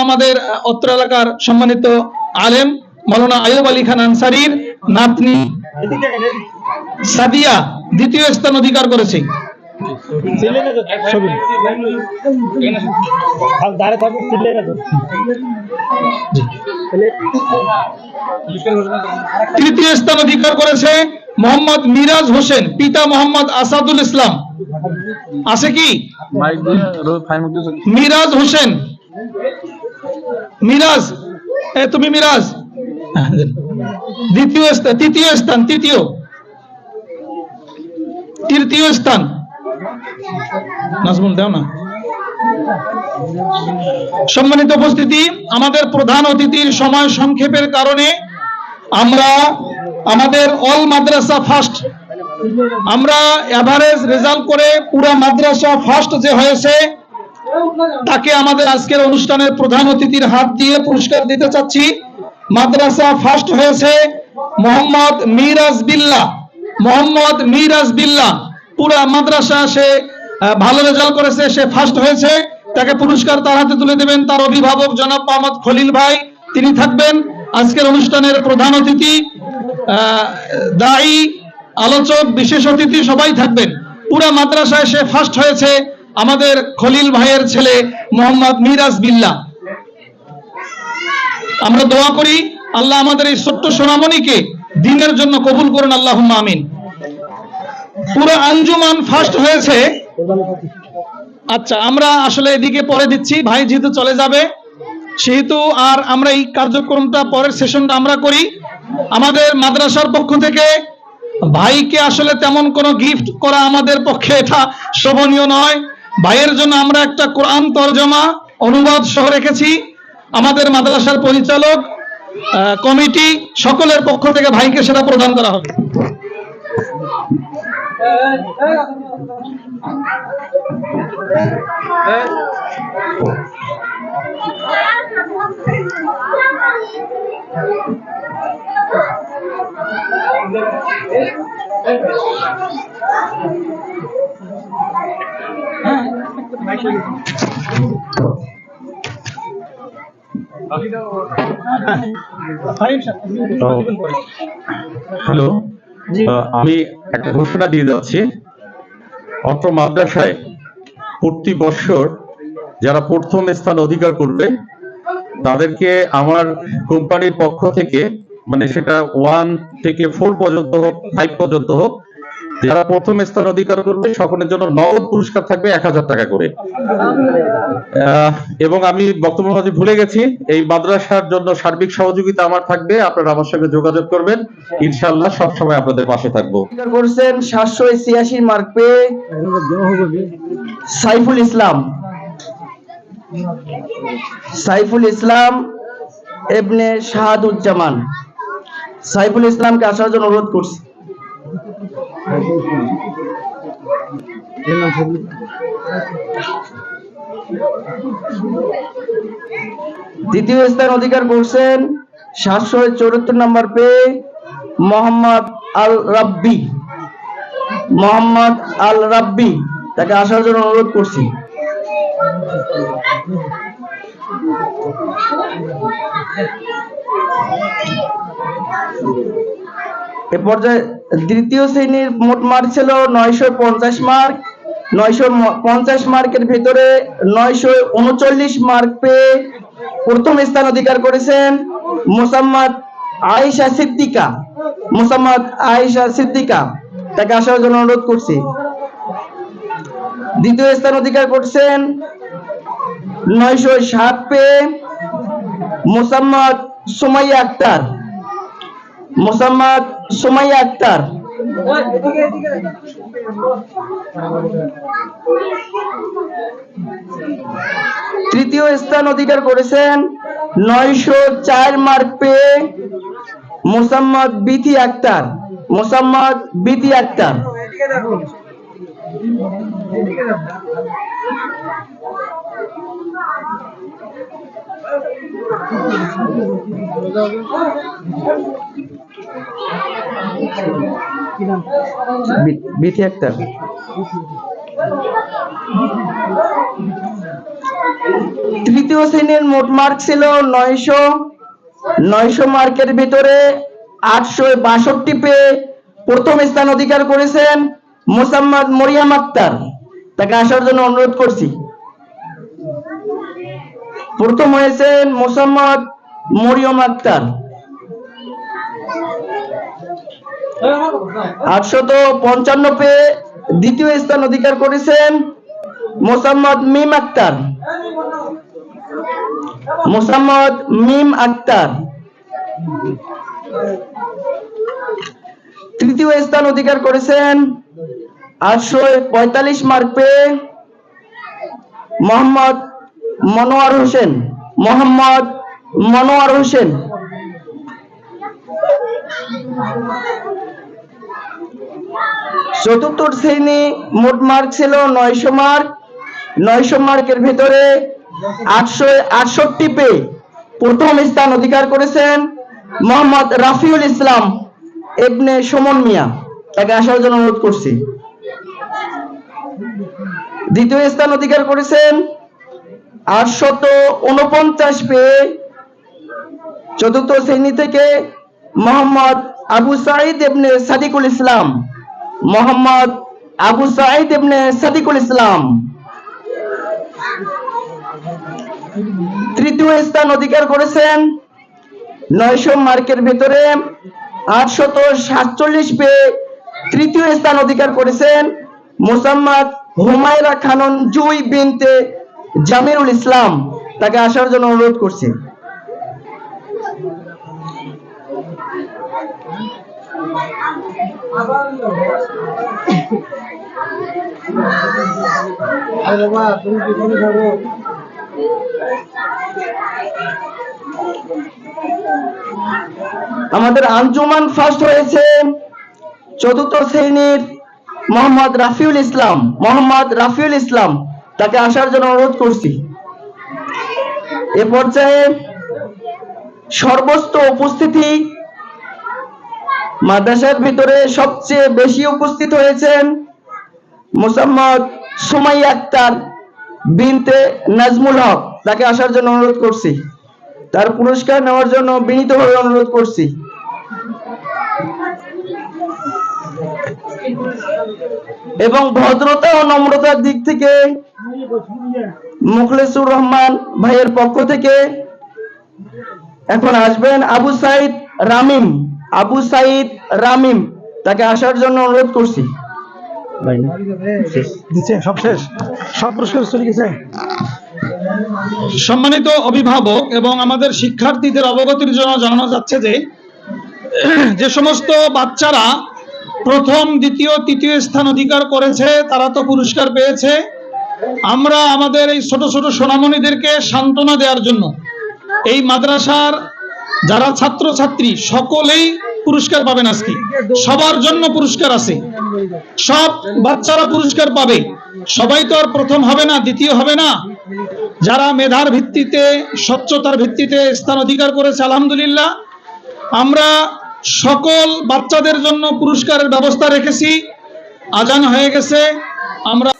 আমাদের অত্র এলাকার সম্মানিত আলেম মৌলানা আয়ুব আলী খান আনসারির নাতনি সাদিয়া দ্বিতীয় স্থান অধিকার করেছে। তৃতীয় স্থান অধিকার করেছে মোহাম্মদ মিরাজ হোসেন পিতা মোহাম্মদ আসাদুল ইসলাম। আছে কি? মিরাজ হোসেন মিরাজ, এ তুমি মিরাজ। দ্বিতীয় স্থান, তৃতীয় স্থান, তৃতীয়। তৃতীয় স্থান। নাজমুল, দাও না। সম্মানিত উপস্থিতি, আমাদের প্রধান অতিথির সময় সংক্ষেপের কারণে আমরা আমাদের অল মাদ্রাসা ফার্স্ট, আমরা এভারেজ রেজাল্ট করে পুরা মাদ্রাসা ফার্স্ট যে হয়েছে তাকে আমাদের আজকের অনুষ্ঠানের প্রধান অতিথির হাত দিয়ে পুরস্কার দিতে চাচ্ছি। মাদ্রাসা ফার্স্ট হয়েছে মোহাম্মদ মিরাজ বিল্লাহ মোহাম্মদ মিরাজ বিল্লাহ পুরা মাদ্রাসা সে ভালো রেজাল্ট করেছে, সে ফার্স্ট হয়েছে। তাকে পুরস্কার তার হাতে তুলে দেবেন তার অভিভাবক জনাব মোহাম্মদ খলিল ভাই। তিনি থাকবেন আজকের অনুষ্ঠানের প্রধান অতিথি দায়ী আলোচক, বিশেষ অতিথি সবাই থাকবেন। পুরা মাদ্রাসায় সে ফার্স্ট হয়েছে। আমাদের খলিল ভাইয়ের ছেলে মোহাম্মদ মিরাজ বিল্লাহ আমরা দোয়া করি, আল্লাহ আমাদের এই ছোট্ট সোনামণিকে দিনের জন্য কবুল করুন আল্লাহ আমিন। পুরো আঞ্জুমান ফার্স্ট হয়েছে। আচ্ছা আমরা আসলে এদিকে পরে দিচ্ছি, ভাই যেহেতু চলে যাবে, সেহেতু আর আমরা এই কার্যক্রমটা পরের সেশনটা আমরা করি। আমাদের মাদ্রাসার পক্ষ থেকে ভাইকে আসলে তেমন কোনো গিফট করা আমাদের পক্ষে এটা শোভনীয় নয়। ভাইয়ের জন্য আমরা একটা কোরআন তর্জমা অনুবাদ সহ রেখেছি। আমাদের মাদ্রাসার পরিচালক কমিটি সকলের পক্ষ থেকে ভাইকে সেটা প্রদান করা হবে। হ্যালো আমি একটা ঘোষণা দিয়ে যাচ্ছি। অত্র মাদ্রাসায় প্রতি বছর যারা প্রথম স্থান অধিকার করবে তাদেরকে আমার কোম্পানির পক্ষ থেকে মানে সেটা ওয়ান থেকে ফোর পর্যন্ত হোক ফাইভ পর্যন্ত হোক যারা প্রথম স্থান অধিকার করবে, সকলের জন্য নগদ পুরস্কার থাকবে এক হাজার টাকা করে। এবং আমি বক্তব্য ভুলে গেছি, এই মাদ্রাসার জন্য সার্বিক সহযোগিতা আমার থাকবে, আপনারা আমার সঙ্গে যোগাযোগ করবেন। ইনশাআল্লাহ সবসময় আপনাদের পাশে থাকব। করছেন সাতশো ছিয়াশি মার্ক পেয়ে সাইফুল ইসলাম। সাইফুল ইসলাম এবনে শাহাদুজ্জামান। সাইফুল ইসলামকে আসার জন্য অনুরোধ করছি। দ্বিতীয় স্থান অধিকার করছেন সাতশো চৌরাত্তর নম্বর পেয়ে মোহাম্মদ আল রাব্বি মোহাম্মদ আল রাব্বি তাকে আসার জন্য অনুরোধ করছি। এ পর্যায়ে দ্বিতীয় শ্রেণির মোট মার্ক ছিল নয়শো পঞ্চাশ মার্ক। নয়শো পঞ্চাশ মার্কের ভিতরে নয়শো উনচল্লিশ মার্ক পেয়ে প্রথম স্থান অধিকার করেছেন মোসাম্মদ আয়েশা সিদ্দিকা। মোসাম্মদ আয়েশা সিদ্দিকা। তাকে আসার জন্য অনুরোধ করছি। দ্বিতীয় স্থান অধিকার করছেন নয়শো সাত পেয়ে মোসাম্মদ সুমাইয়া আক্তার। মোসাম্মদ সুমাইয়া আক্তার। তৃতীয় স্থান অধিকার করেছেন নয়শো চার মার্ক পেয়ে মোসাম্মদ বিথি আক্তার মোসাম্মদ বিথি আক্তার। বি- বিথি আক্তার তৃতীয় শ্রেণির মোট মার্ক ছিল নয়শো নয়শো মার্কের ভিতরে আটশো বাষট্টি পেয়ে প্রথম স্থান অধিকার করেছেন মোসাম্মদ মরিয়াম আক্তার, তাকে আসার জন্য অনুরোধ করছি। প্রথম হয়েছেন মোসাম্মদ মরিয়ম আক্তার। আটশত পঞ্চান্ন পেয়ে দ্বিতীয় স্থান অধিকার করেছেন মোসাম্মদ মিম আক্তার। মোসাম্মদ মিম আক্তার। তৃতীয় স্থান অধিকার করেছেন আটশো পঁয়তাল্লিশ মার্ক পেয়ে মোহাম্মদ মনোয়ার হোসেন, মোহাম্মদ মনোয়ার হোসেন। চতুর্থ শ্রেণি মোট মার্ক ছিল নয়শো মার্ক নয়শো মার্কের ভেতরে আটশো আটষট্টি পেয়ে প্রথম স্থান অধিকার করেছেন মোহাম্মদ রাফিউল ইসলাম, এবনে সুমন মিয়া। তাকে আসার জন্য অনুরোধ করছি। দ্বিতীয় স্থান অধিকার করেছেন আটশত উনপঞ্চাশ পেয়ে চতুর্থ শ্রেণি থেকে মোহাম্মদ আবু সাইদ এবনে সাদিকুল ইসলাম। মোহাম্মদ আবু সাইদ এবনে সাদিকুল ইসলাম। তৃতীয় স্থান অধিকার করেছেন নয়শো মার্কের ভেতরে আটশত সাতচল্লিশ পেয়ে তৃতীয় স্থান অধিকার করেছেন মোসাম্মদ হুমায়রা খানন জুই বিনতে জামিরুল ইসলাম তাকে আসার জন্য অনুরোধ করছি। আমাদের আঞ্জুমান ফার্স্ট হয়েছে চতুর্থ শ্রেণির মোহাম্মদ রাফিউল ইসলাম, মোহাম্মদ রাফিউল ইসলাম, তাকে আসার জন্য অনুরোধ করছি। এ পর্যায়ে সর্বস্ত উপস্থিতি মাদ্রাসার ভিতরে সবচেয়ে বেশি উপস্থিত হয়েছেন মোসাম্মদ সুমাই আক্তার বিনতে নাজমুল হক, তাকে আসার জন্য অনুরোধ করছি। তার পুরস্কার নেওয়ার জন্য বিনীতভাবে অনুরোধ করছি। এবং ভদ্রতা ও নম্রতার দিক থেকে মুখলেসুর রহমান ভাইয়ের পক্ষ থেকে এখন আসবেন আবু সাইদ রামিম। আবু সাইদ রামিম তাকে আসার জন্য অনুরোধ করছি। সব শেষ। সব পুরস্কার চলে গেছে। সম্মানিত অভিভাবক এবং আমাদের শিক্ষার্থীদের অবগতির জন্য জানানো যাচ্ছে যে যে সমস্ত বাচ্চারা প্রথম, দ্বিতীয়, তৃতীয় স্থান অধিকার করেছে, তারা তো পুরস্কার পেয়েছে। আমরা আমাদের এই ছোট ছোট সোনামণিদেরকে সান্ত্বনা দেওয়ার জন্য এই মাদ্রাসার যারা ছাত্র ছাত্রী সকলেই পুরস্কার পাবেন আজকে। সবার জন্য পুরস্কার আছে। সব বাচ্চারা পুরস্কার পাবে। সবাই তো আর প্রথম হবে না, দ্বিতীয় হবে না। যারা মেধার ভিত্তিতে, স্বচ্ছতার ভিত্তিতে স্থান অধিকার করেছে, আলহামদুলিল্লাহ। আমরা সকল বাচ্চাদের জন্য পুরস্কারের ব্যবস্থা রেখেছি। আজান হয়ে গেছে। আমরা